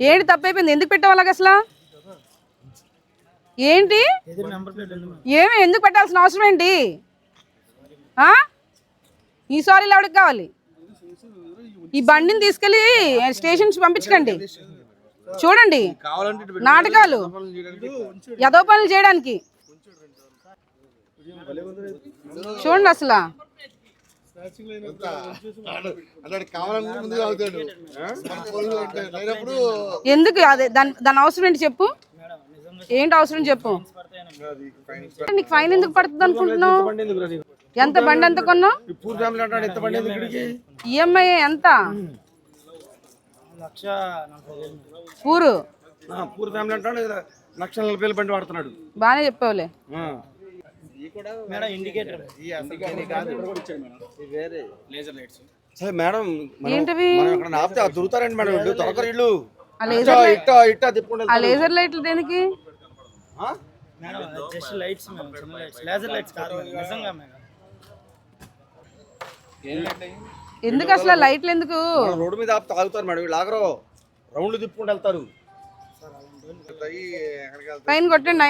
ఏంటి తప్పైపోయింది? ఎందుకు పెట్టావు అసలు? ఏంటి? ఏమి ఎందుకు పెట్టాల్సిన అవసరం ఏంటి? ఆ? ఈ సారీలు ఎవరికి కావాలి? ఈ బండిని తీసుకెళ్ళి స్టేషన్స్ పంపించకండి. చూడండి. నాటకాలు. యదో పనులు చేయడానికి. చూడండి అసలు. ఎందుకు? అదే దాని దాని అవసరం ఏంటి చెప్పు? ఏంటి అవసరం చెప్పు? నీకు ఫైన్ ఎందుకు పడుతుంది అనుకుంటున్నావు? ఎంత బండి ఎంత కొన్నావు? పూర్ ఫ్యామిలీ అంటాడు ఎంత పడింది ఇక్కడికి ఈఎంఐ ఎంత? పూర్ ఫ్యామిలీ అంటాడు ఇలా లక్ష నలభై వేలు బండి వాడుతున్నాడు. బాగానే చెప్పావులే. ఆ. మేడం ఇండికేటర్ సరే మేడం మనం- ఏంటివి? మనం ఇక్కడ ఆపితే అది దొరుకుతారండి మేడం వీళ్ళు దొరకరు ఇల్లు ఆ లేజర్ ఇట్టా లైట్. ఇట్టా ఇట్టా తిప్పుకుంటే ఆ లేజర్ లైట్లు దేనికి? మేడం జస్ట్ లైట్స్ మేడం చిన్న లైట్స్. లేజర్ లైట్స్ కాదు మేడం నిజంగా మేడం. ఎందుకు అసలు ఆ లైట్లు ఎందుకు? మనం రోడ్డు మీద ఆపితే ఆగుతారు మేడం వీళ్ళు ఆగరు. రౌండ్లు తిప్పుకుంటూ వెళ్తారు. ఫైన్ కొట్టండి